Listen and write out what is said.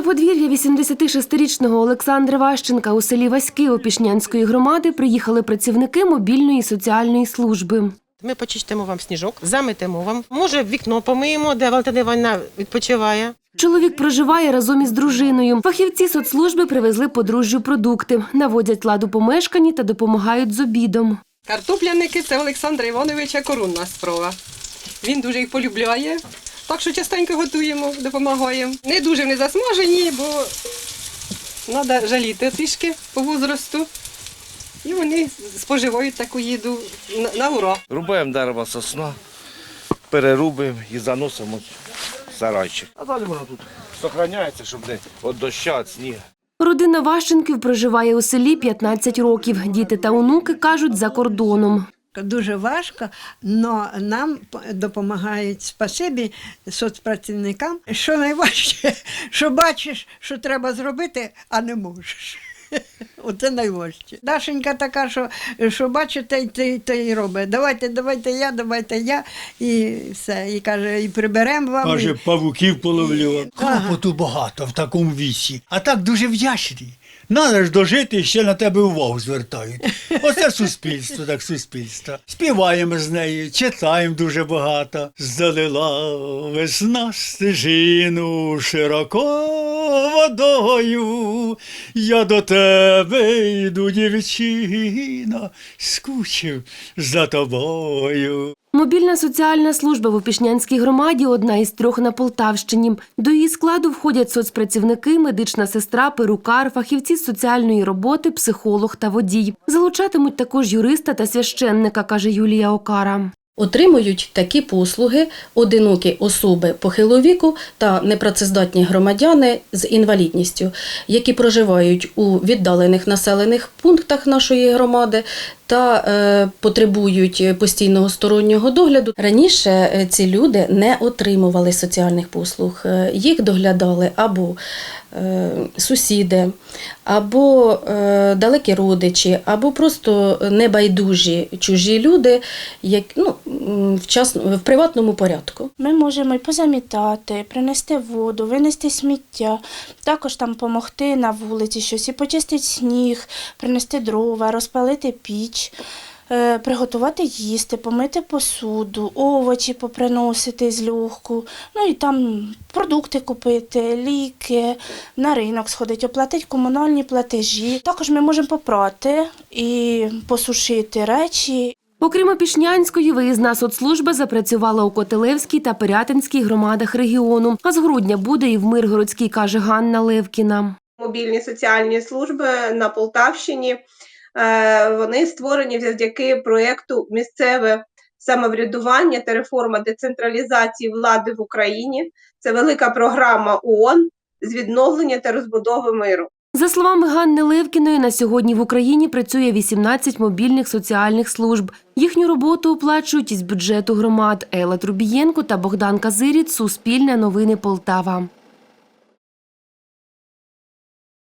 До подвір'я 86-річного Олександра Ващенка у селі Васьки Опішнянської громади приїхали працівники мобільної соціальної служби. Ми почистимо вам сніжок, заметемо вам. Може, вікно помиємо, де Валентина Івановна відпочиває. Чоловік проживає разом із дружиною. Фахівці соцслужби привезли подружжю продукти, наводять ладу помешканні та допомагають з обідом. Картопляники це Олександра Івановича коронна справа. Він дуже їх полюбляє. Так що частенько готуємо, допомагаємо. Не дуже вони засмажені, бо треба жаліти трішки по возрасту. І вони споживають таку їду на, на ура. Рубаємо дерево сосна, перерубуємо і заносимо в сарайчик. А далі воно тут зберігається, щоб не від доща, від снігу. Родина Ващенків проживає у селі 15 років. Діти та онуки кажуть за кордоном. Дуже важко, але нам допомагають спасибі соцпрацівникам. Що найважче, що бачиш, що треба зробити, а не можеш. Оце найважче. Дашенька така, що, що бачить, те й те, й- й робить. Давайте, давайте я, давайте я. І все. І каже, і приберемо вам. Каже, і... павуків половлював. Клопоту багато в такому віці. А так дуже вдячний. Надо ж дожити ще на тебе увагу звертають. Оце суспільство, так суспільство. Співаємо з нею, читаємо дуже багато. Залила весна стежину широко водою. Я до тебе йду, дівчина, скучив за тобою. Мобільна соціальна служба в Опішнянській громаді одна із трьох на Полтавщині. До її складу входять соцпрацівники, медична сестра, перукар, фахівці з соціальної роботи, психолог та водій. Залучатимуть також юриста та священника, каже Юлія Окара. Отримують такі послуги одинокі особи похилого віку та непрацездатні громадяни з інвалідністю, які проживають у віддалених населених пунктах нашої громади та е, потребують постійного стороннього догляду. Раніше е, ці люди не отримували соціальних послуг. Е, Їх доглядали або сусіди, або далекі родичі, або просто небайдужі чужі люди, як, ну, в, час, в приватному порядку. Ми можемо і позамітати, принести воду, винести сміття, також там допомогти на вулиці щось, і почистити сніг, принести дрова, розпалити піч, е, приготувати їсти, помити посуду, овочі поприносити з льохку, ну і там продукти купити, ліки, на ринок сходити, оплатити комунальні платежі. Також ми можемо попрати і посушити речі, Окрім Опішнянської, виїзна соцслужба запрацювала у Котелевській та Пирятинській громадах регіону. А з грудня буде і в Миргородській, каже Ганна Левкіна. мобільні соціальні служби на Полтавщині. Е, Вони створені завдяки проєкту Місцеве самоврядування та реформа децентралізації влади в Україні. Це велика програма ООН з відновлення та розбудови миру. За словами Ганни Левкіної, на сьогодні в Україні працює 18 мобільних соціальних служб. Їхню роботу оплачують із бюджету громад Ела Трубієнко та Богдан Казиріт. Суспільне новини Полтава.